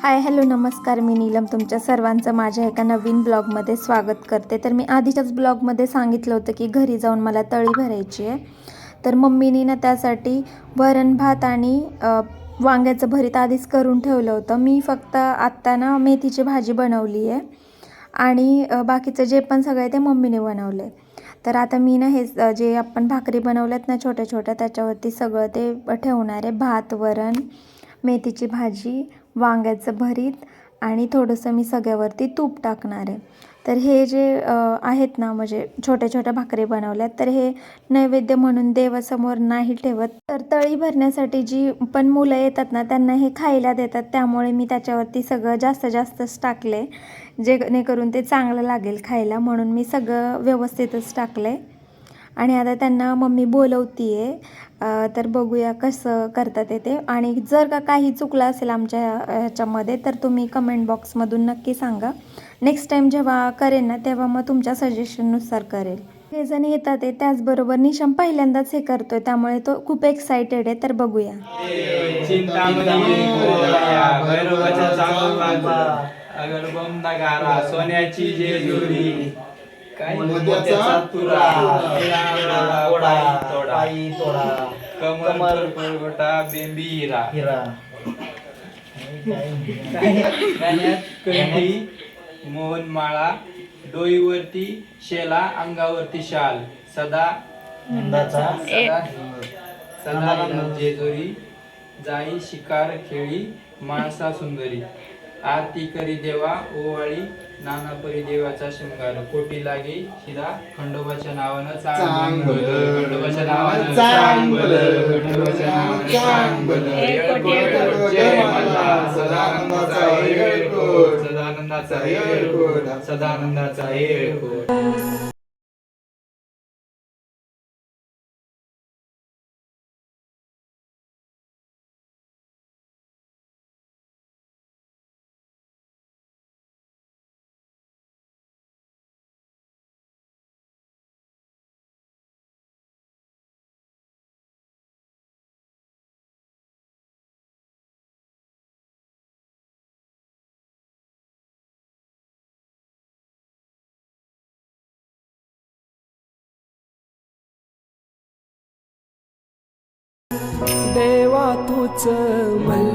Hi hello नमस्कार. मी नीलम. तुमच्या सर्वांचं माझ्या एका नवीन ब्लॉगमध्ये स्वागत करते. तर मी आधीच्याच ब्लॉगमध्ये सांगितलं होतं की घरी जाऊन मला तळी भरायची आहे. तर मम्मीनी ना त्यासाठी वरण भात आणि वांग्याचं भरीत आधीच करून ठेवलं होतं. मी फक्त आत्ता ना मेथीची भाजी बनवली आहे. आणि बाकीचं जे पण सगळं आहे ते मम्मीने बनवलं आहे तर आता मी ना हे जे आपण भाकरी बनवल्यात ना छोट्या छोट्या त्याच्यावरती सगळं ते ठेवणार आहे. भात वरण मेथीची भाजी वांग्याचं भरीत आणि थोडंसं मी सगळ्यावरती तूप टाकणार आहे. तर हे जे आहेत ना म्हणजे छोट्या छोट्या भाकरी बनवल्यात तर हे नैवेद्य म्हणून देवासमोर नाही ठेवत. तर तळी भरण्यासाठी जी पण मुलं येतात ना त्यांना हे खायला देतात. त्यामुळे मी त्याच्यावरती सगळं जास्त जास्तच टाकले जेणेकरून ते चांगलं लागेल खायला म्हणून मी सगळं व्यवस्थितच टाकलं आहे आणि आता त्यांना मम्मी बोलवती आहे तर बघूया कसं करतात ते. ते आणि जर का काही चुकलं असेल आमच्या ह्याच्यामध्ये तर तुम्ही कमेंट बॉक्समधून नक्की सांगा. नेक्स्ट टाईम जेव्हा करेन ना तेव्हा मग तुमच्या सजेशननुसार करेल. हे जण येतात आहे त्याचबरोबर निशम पहिल्यांदाच हे करतोय त्यामुळे तो खूप एक्सायटेड आहे. तर बघूया. सोन्याची जेजुरी मोत्याचा तुरा. पायी तोडा कमर परगोटा बेंबी हिरा. हिरा. गाण्यात कंठी मोहन माळा डोईवरती शेला अंगावरती शाल. सदा नंदाचा सदा सदा जेजुरी जाई शिकार खेळी माणसा सुंदरी. आरती करी देवा ओवाळी नाना परी देवाचा शृंगार. कोटी लागे शिरा खंडोबाच्या नावानं चांगलं. खंडोबाच्या नावानं चांगलं. खंडोबाच्या नावानं चांगलं. येळकोट जय मल्हार सदानंदाचा सदानंदाचा सदानंदाचा तूच मला